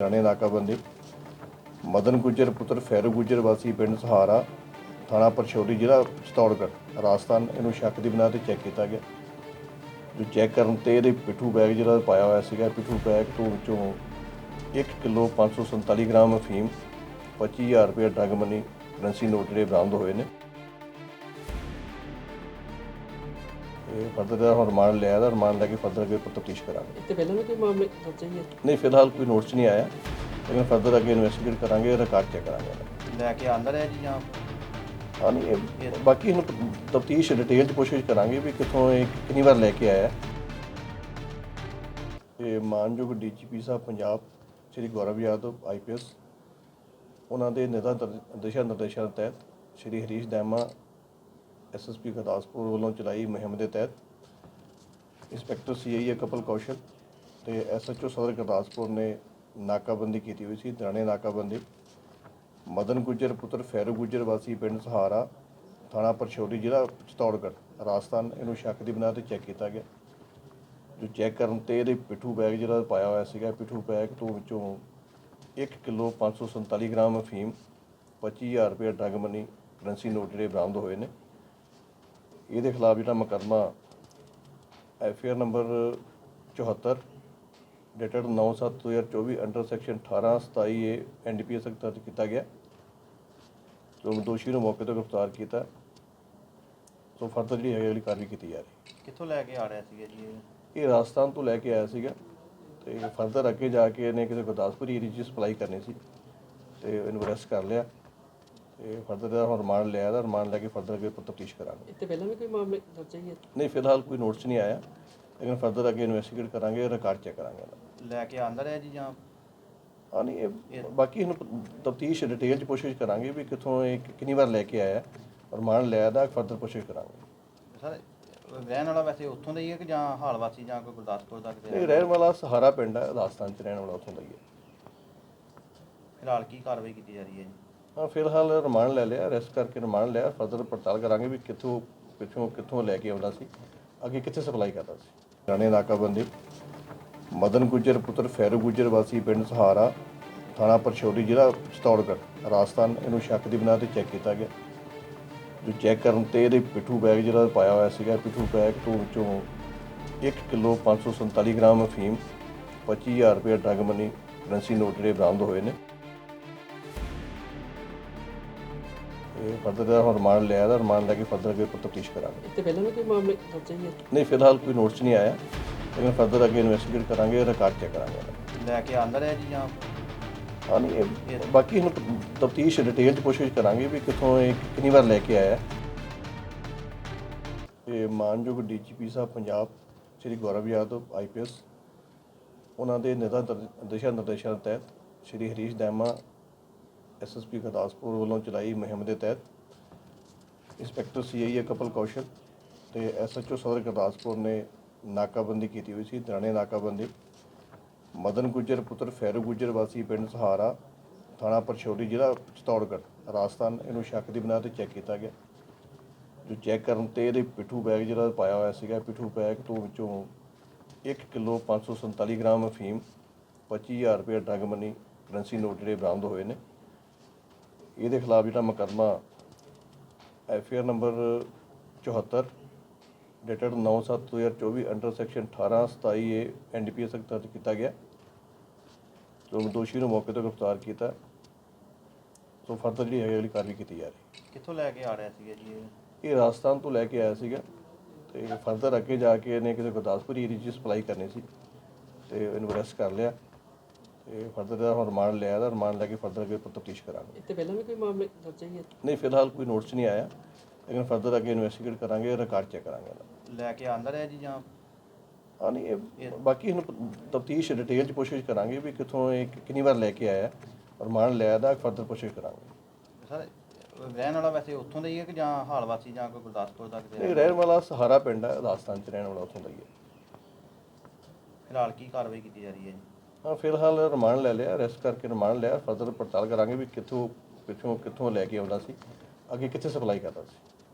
ਰਾਣੇ ਨਾਕਾਬੰਦੀ ਮਦਨ ਗੁੱਜਰ, ਪੁੱਤਰ ਫੈਰੂ ਗੁੱਜਰ, ਵਾਸੀ ਪਿੰਡ ਸਹਾਰਾ, ਥਾਣਾ ਪਰਸ਼ੌਰੀ ਜ਼ਿਲ੍ਹਾ ਚਤੌੜਗੜ੍ਹ ਰਾਜਸਥਾਨ, ਇਹਨੂੰ ਸ਼ੱਕ ਦੀ ਬਣਾ ਤੇ ਚੈੱਕ ਕੀਤਾ ਗਿਆ। ਜੋ ਚੈੱਕ ਕਰਨ ਤੇ ਇਹਦੇ ਪਿੱਠੂ ਬੈਗ ਜਿਹੜਾ ਪਾਇਆ ਹੋਇਆ ਸੀਗਾ, ਪਿੱਠੂ ਬੈਗ ਤੋਂ ਵਿੱਚੋਂ 1 ਕਿਲੋ 547 ਗ੍ਰਾਮ ਅਫੀਮ 25000 ਰੁਪਏ ਡਰਗ ਮਨੀ ਕਰੰਸੀ ਨੋਟ ਜਿਹੜੇ ਬਰਾਮਦ ਹੋਏ ਨੇ। ਇਹ ਫਰਦਰ ਦਾ ਹੁਣ ਰਿਮਾਂਡ ਲਿਆ ਦਾ ਰਿਮਾਂਡ ਲੈ ਕੇ ਫਰਦਰ ਅੱਗੇ ਤਫਤੀਸ਼ ਕਰਾਂਗੇ। ਤੇ ਪਹਿਲਾਂ ਵੀ ਕੋਈ ਮਾਮਲੇ ਦਰਜ ਹੈ ਨਹੀਂ ਫਿਲਹਾਲ ਕੋਈ ਨੋਟਿਸ ਨਹੀਂ ਆਇਆ ਲੇਕਿਨ ਫਰਦਰ ਅੱਗੇ ਇਨਵੈਸਟੀਗੇਟ ਕਰਾਂਗੇ ਰਿਕਾਰਡ ਚੈੱਕ ਕਰਾਂਗੇ। ਲੈ ਕੇ ਆਂਦਾ ਰਿਹਾ ਜੀ ਜਾਂ? ਹਾਂ ਨਹੀਂ ਬਾਕੀ ਹੁਣ ਤਫਤੀਸ਼ ਡਿਟੇਲ ਚ ਕੋਸ਼ਿਸ਼ ਕਰਾਂਗੇ ਵੀ ਕਿੱਥੋਂ ਇਹ ਕਿੰਨੀ ਵਾਰ ਲੈ ਕੇ ਆਇਆ ਇਹ ਮਾਨਯੋਗ ਡੀਜੀਪੀ ਸਾਹਿਬ ਪੰਜਾਬ ਸ਼੍ਰੀ ਗੌਰਵ ਯਾਦਵ ਆਈਪੀਐਸ ਉਹਨਾਂ ਦੇ ਨਿਰਦਾ ਦਿਸ਼ਾ ਨਿਰਦੇਸ਼ਾਂ ਦੇ ਤਹਿਤ ਸ਼੍ਰੀ ਹਰੀਸ਼ ਦੈਮਾ ਐਸਐਸਪੀ ਗੁਰਦਾਸਪੁਰ ਵੱਲੋਂ ਚਲਾਈ ਮੁਹਿੰਮ ਦੇ ਤਹਿਤ ਇੰਸਪੈਕਟਰ ਸੀਆਈਏ ਕਪਲ ਕੌਸ਼ਲ ਤੇ ਐਸਐਚਓ ਸਦਰ ਗੁਰਦਾਸਪੁਰ ਨੇ ਨਾਕਾਬੰਦੀ ਕੀਤੀ ਹੋਈ ਸੀ ਦਰਾਣੇ ਨਾਕਾਬੰਦੀ। ਮਦਨ ਗੁੱਜਰ ਪੁੱਤਰ ਫੈਰੂ ਗੁੱਜਰ, ਵਾਸੀ ਪਿੰਡ ਸਹਾਰਾ, ਥਾਣਾ ਪਰਸ਼ੌਰੀ ਜ਼ਿਲ੍ਹਾ ਚਤੌੜਗੜ੍ਹ। ਰਾਜਸਥਾਨ, ਇਹਨੂੰ ਸ਼ੱਕ ਦੀ ਬਣਾ ਤੇ ਚੈੱਕ ਕੀਤਾ ਗਿਆ। ਜੋ ਚੈੱਕ ਕਰਨ ਤੇ ਇਹਦੇ ਪਿੱਠੂ ਬੈਗ ਜਿਹੜਾ ਪਾਇਆ ਹੋਇਆ ਸੀਗਾ, ਪਿੱਠੂ ਬੈਗ ਤੋਂ ਵਿੱਚੋਂ 1 ਕਿਲੋ 547 ਗ੍ਰਾਮ ਅਫੀਮ 25000 ਰੁਪਏ ਡਰਗ ਮਨੀ ਕਰੰਸੀ ਨੋਟ ਜਿਹੜੇ ਬਰਾਮਦ ਹੋਏ ਨੇ। ਇਹਦੇ ਖਿਲਾਫ ਜਿਹੜਾ ਮੁਕੱਦਮਾ FIR number 74 dated 9/7/2024 under section 18 27 A NDPS ਤਹਿਤ ਦਰਜ ਕੀਤਾ ਗਿਆ। ਸੋ ਦੋਸ਼ੀ ਨੂੰ ਮੌਕੇ ਤੋਂ ਗ੍ਰਿਫਤਾਰ ਕੀਤਾ। ਸੋ ਫਰਦਰ ਜਿਹੜੀ ਹੈ ਅਗਲੀ ਕਾਰਵਾਈ ਕੀਤੀ ਜਾ ਰਹੀ। ਕਿੱਥੋਂ ਲੈ ਕੇ ਆ ਰਿਹਾ ਸੀਗਾ ਜੀ ਇਹ? ਇਹ ਰਾਜਸਥਾਨ ਤੋਂ ਲੈ ਕੇ ਆਇਆ ਸੀਗਾ। ਤੇ ਫਰਦਰ ਅੱਗੇ ਜਾ ਕੇ ਇਹਨੇ ਕਿਸੇ ਗੁਰਦਾਸਪੁਰ ਏਰੀਆ 'ਚ ਸਪਲਾਈ ਕਰਨੀ ਸੀ। ਤੇ ਇਹਨੂੰ ਅਰੈਸਟ ਕਰ ਲਿਆ। ਤੇ ਫਰਦਰ ਦਾ ਹੁਣ ਰਿਮਾਂਡ ਲਿਆ ਦਾ ਰਿਮਾਂਡ ਲੈ ਕੇ ਫਰਦਰ ਅੱਗੇ ਤਫਤੀਸ਼ ਕਰਾਂਗੇ। ਤੇ ਪਹਿਲਾਂ ਵੀ ਕੋਈ ਮਾਮਲੇ ਦਰਜ ਹੈ ਨਹੀਂ ਫਿਲਹਾਲ ਕੋਈ ਨੋਟਿਸ ਨਹੀਂ ਆਇਆ ਲੇਕਿਨ ਫਰਦਰ ਅੱਗੇ ਇਨਵੈਸਟੀਗੇਟ ਕਰਾਂਗੇ ਰਿਕਾਰਡ ਚੈੱਕ ਕਰਾਂਗੇ। ਲੈ ਕੇ ਆਂਦਾ ਰਿਹਾ ਜੀ ਜਾਂ? ਹਾਂ ਨਹੀਂ ਇਹ ਬਾਕੀ ਹੁਣ ਤਫਤੀਸ਼ ਡਿਟੇਲ ਚ ਕੋਸ਼ਿਸ਼ ਕਰਾਂਗੇ ਵੀ ਕਿੱਥੋਂ ਇਹ ਕਿੰਨੀ ਵਾਰ ਲੈ ਕੇ ਆਇਆ ਰਿਮਾਂਡ ਲਿਆ ਦਾ ਫਰਦਰ ਕੋਸ਼ਿਸ਼ ਕਰਾਂਗੇ। ਸਰ ਰਹਿਣ ਵਾਲਾ ਵੈਸੇ ਉੱਥੋਂ ਦਾ ਹੀ ਹੈ ਕਿ ਜਾਂ ਹਾਲ ਵਾਸੀ ਜਾਂ ਕੋਈ ਗੁਰਦਾਸਪੁਰ ਦਾ ਕਿਤੇ ਇਹ ਰਹਿਣ ਵਾਲਾ ਸਹਾਰਾ ਪਿੰਡ ਹੈ ਰਾਜਸਥਾਨ ਚ ਰਹਿਣ ਵਾਲਾ ਉੱਥੋਂ ਦਾ ਹੀ ਹੈ। ਫਿਲਹਾਲ ਕੀ ਕਾਰਵਾਈ ਕੀਤੀ ਜਾ ਰਹੀ ਹੈ ਜੀ? ਹਾਂ ਫਿਲਹਾਲ ਰਿਮਾਂਡ ਲੈ ਲਿਆ, ਅਰੈਸਟ ਕਰਕੇ ਰਿਮਾਂਡ ਲਿਆ, ਫਰਦਰ ਪੜਤਾਲ ਕਰਾਂਗੇ ਵੀ ਕਿੱਥੋਂ, ਪਿੱਛੋਂ ਕਿੱਥੋਂ ਲੈ ਕੇ ਆਉਂਦਾ ਸੀ, ਅੱਗੇ ਕਿੱਥੇ ਸਪਲਾਈ ਕਰਦਾ ਸੀ। ਰਾਣੇ ਨਾਕਾਬੰਦੀ, ਮਦਨ ਗੁੱਜਰ ਪੁੱਤਰ ਫੈਰੂ ਗੁੱਜਰ ਵਾਸੀ ਪਿੰਡ ਸਹਾਰਾ, ਥਾਣਾ ਪਰਸ਼ੌਰੀ ਜ਼ਿਲ੍ਹਾ ਚਤੌੜਗੜ੍ਹ ਰਾਜਸਥਾਨ, ਇਹਨੂੰ ਸ਼ੱਕ ਦੀ ਬਣਾ ਤੇ ਚੈੱਕ ਕੀਤਾ ਗਿਆ। ਜੋ ਚੈੱਕ ਕਰਨ ਤੇ ਇਹਦੇ ਪਿੱਠੂ ਬੈਗ ਜਿਹੜਾ ਪਾਇਆ ਹੋਇਆ ਸੀਗਾ, ਪਿੱਠੂ ਬੈਗ ਤੋਂ ਵਿੱਚੋਂ 1 ਕਿਲੋ 547 ਗ੍ਰਾਮ ਅਫੀਮ 25000 ਰੁਪਏ ਡਰਗ ਮਨੀ ਕਰੰਸੀ ਨੋਟ ਜਿਹੜੇ ਬਰਾਮਦ ਹੋਏ ਨੇ। ਇਹ ਫਰਦਰ ਦਾ ਰਿਮਾਂਡ ਲਿਆ ਦਾ ਰਿਮਾਂਡ ਲੈ ਕੇ ਫਰਦਰ ਅੱਗੇ ਤਫਤੀਸ਼ ਕਰਾਂਗੇ। ਤੇ ਪਹਿਲਾਂ ਵੀ ਕੋਈ ਮਾਮਲੇ ਦਰਜ ਹੈ ਨਹੀਂ ਫਿਲਹਾਲ ਕੋਈ ਨੋਟਿਸ ਨਹੀਂ ਆਇਆ। ਲੇਕਿਨ ਫਰਦਰ ਅੱਗੇ ਇਨਵੈਸਟੀਗੇਟ ਕਰਾਂਗੇ ਰਿਕਾਰਡ ਚੈੱਕ ਕਰਾਂਗੇ। ਲੈ ਕੇ ਆਂਦਾ ਰਿਹਾ ਜੀ ਜਾਂ? ਹਾਂ ਨਹੀਂ ਇਹ ਬਾਕੀ ਹੁਣ ਤਫਤੀਸ਼ ਡਿਟੇਲ ਚ ਕੋਸ਼ਿਸ਼ ਕਰਾਂਗੇ ਵੀ ਕਿੱਥੋਂ ਇਹ ਕਿੰਨੀ ਵਾਰ ਲੈ ਕੇ ਆਇਆ। ਇਹ ਮਾਨਯੋਗ ਡੀਜੀਪੀ ਸਾਹਿਬ ਪੰਜਾਬ ਸ਼੍ਰੀ ਗੌਰਵ ਯਾਦਵ ਆਈਪੀਐਸ ਉਹਨਾਂ ਦੇ ਨਿਰਦਾ ਦਿਸ਼ਾ ਨਿਰਦੇਸ਼ਾਂ ਦੇ ਤਹਿਤ ਸ਼੍ਰੀ ਹਰੀਸ਼ ਦੈਮਾ ਐਸਐਸਪੀ ਗੁਰਦਾਸਪੁਰ ਵੱਲੋਂ ਚਲਾਈ ਮੁਹਿੰਮ ਦੇ ਤਹਿਤ ਇੰਸਪੈਕਟਰ ਸੀਆਈਏ ਕਪਲ ਕੌਸ਼ਲ ਤੇ ਐਸਐਚਓ ਸਦਰ ਗੁਰਦਾਸਪੁਰ ਨੇ ਨਾਕਾਬੰਦੀ ਕੀਤੀ ਹੋਈ ਸੀ, ਦਰਾਣੇ ਨਾਕਾਬੰਦੀ। ਮਦਨ ਗੁੱਜਰ, ਪੁੱਤਰ ਫੈਰੂ ਗੁੱਜਰ, ਵਾਸੀ ਪਿੰਡ ਸਹਾਰਾ, ਥਾਣਾ ਪਰਸ਼ੌਰੀ ਜ਼ਿਲ੍ਹਾ ਚਤੌੜਗੜ੍ਹ। ਰਾਜਸਥਾਨ, ਇਹਨੂੰ ਸ਼ੱਕ ਦੀ ਬਣਾ ਤੇ ਚੈੱਕ ਕੀਤਾ ਗਿਆ। ਜੋ ਚੈੱਕ ਕਰਨ ਤੇ ਇਹਦੇ ਪਿੱਠੂ ਬੈਗ ਜਿਹੜਾ ਪਾਇਆ ਹੋਇਆ ਸੀਗਾ, ਪਿੱਠੂ ਬੈਗ ਤੋਂ ਵਿੱਚੋਂ 1 ਕਿਲੋ 547 ਗ੍ਰਾਮ ਅਫੀਮ 25000 ਰੁਪਏ ਡਰਗ ਮਨੀ ਕਰੰਸੀ ਨੋਟ ਜਿਹੜੇ ਬਰਾਮਦ ਹੋਏ ਨੇ। ਇਹਦੇ ਖਿਲਾਫ ਜਿਹੜਾ ਮੁਕੱਦਮਾ FIR number 74 dated 9/7/2024 under section 18 27 A NDPS ਤਹਿਤ ਦਰਜ ਕੀਤਾ ਗਿਆ। ਸੋ ਦੋਸ਼ੀ ਨੂੰ ਮੌਕੇ ਤੋਂ ਗ੍ਰਿਫਤਾਰ ਕੀਤਾ। ਸੋ ਫਰਦਰ ਜਿਹੜੀ ਹੈ ਅਗਲੀ ਕਾਰਵਾਈ ਕੀਤੀ ਜਾ ਰਹੀ ਕਿੱਥੋਂ ਲੈ ਕੇ ਆ ਰਿਹਾ ਸੀਗਾ ਜੀ ਇਹ? ਇਹ ਰਾਜਸਥਾਨ ਤੋਂ ਲੈ ਕੇ ਆਇਆ ਸੀਗਾ। ਤੇ ਫਰਦਰ ਅੱਗੇ ਜਾ ਕੇ ਇਹਨੇ ਕਿਸੇ ਗੁਰਦਾਸਪੁਰ ਏਰੀਆ 'ਚ ਸਪਲਾਈ ਕਰਨੀ ਸੀ। ਤੇ ਇਹਨੂੰ ਅਰੈਸਟ ਕਰ ਲਿਆ। ਤੇ ਫਰਦਰ ਦਾ ਹੁਣ ਰਿਮਾਂਡ ਲਿਆ ਦਾ ਰਿਮਾਂਡ ਲੈ ਕੇ ਫਰਦਰ ਅੱਗੇ ਤਫਤੀਸ਼ ਕਰਾਂਗੇ। ਤੇ ਪਹਿਲਾਂ ਵੀ ਕੋਈ ਮਾਮਲੇ ਦਰਜ ਹੈ ਨਹੀਂ ਫਿਲਹਾਲ ਕੋਈ ਨੋਟਿਸ ਨਹੀਂ ਆਇਆ ਲੇਕਿਨ ਫਰਦਰ ਅੱਗੇ ਇਨਵੈਸਟੀਗੇਟ ਕਰਾਂਗੇ ਰਿਕਾਰਡ ਚੈੱਕ ਕਰਾਂਗੇ। ਲੈ ਕੇ ਆਂਦਾ ਰਿਹਾ ਜੀ ਜਾਂ? ਹਾਂ ਨਹੀਂ ਇਹ ਬਾਕੀ ਹੁਣ ਤਫਤੀਸ਼ ਡਿਟੇਲ ਚ ਕੋਸ਼ਿਸ਼ ਕਰਾਂਗੇ ਵੀ ਕਿੱਥੋਂ ਇਹ ਕਿੰਨੀ ਵਾਰ ਲੈ ਕੇ ਆਇਆ ਰਿਮਾਂਡ ਲਿਆ ਦਾ ਫਰਦਰ ਕੋਸ਼ਿਸ਼ ਕਰਾਂਗੇ। ਸਰ ਰਹਿਣ ਵਾਲਾ ਵੈਸੇ ਉੱਥੋਂ ਦਾ ਹੀ ਹੈ ਕਿ ਜਾਂ ਹਾਲ ਵਾਸੀ ਜਾਂ ਕੋਈ ਗੁਰਦਾਸਪੁਰ ਦਾ ਕਿਤੇ ਇਹ ਰਹਿਣ ਵਾਲਾ ਸਹਾਰਾ ਪਿੰਡ ਹੈ ਰਾਜਸਥਾਨ ਚ ਰਹਿਣ ਵਾਲਾ ਉੱਥੋਂ ਦਾ ਹੀ ਹੈ। ਫਿਲਹਾਲ ਕੀ ਕਾਰਵਾਈ ਕੀਤੀ ਜਾ ਰਹੀ ਹੈ ਜੀ? ਹਾਂ, ਫਿਲਹਾਲ ਰਿਮਾਂਡ ਲੈ ਲਿਆ ਅਰੈਸਟ ਕਰਕੇ ਰਿਮਾਂਡ ਲਿਆ ਫਰਦਰ ਪੜਤਾਲ ਕਰਾਂਗੇ ਵੀ ਕਿੱਥੋਂ, ਪਿੱਛੋਂ ਕਿੱਥੋਂ ਲੈ ਕੇ ਆਉਂਦਾ ਸੀ, ਅੱਗੇ ਕਿੱਥੇ ਸਪਲਾਈ ਕਰਦਾ ਸੀ।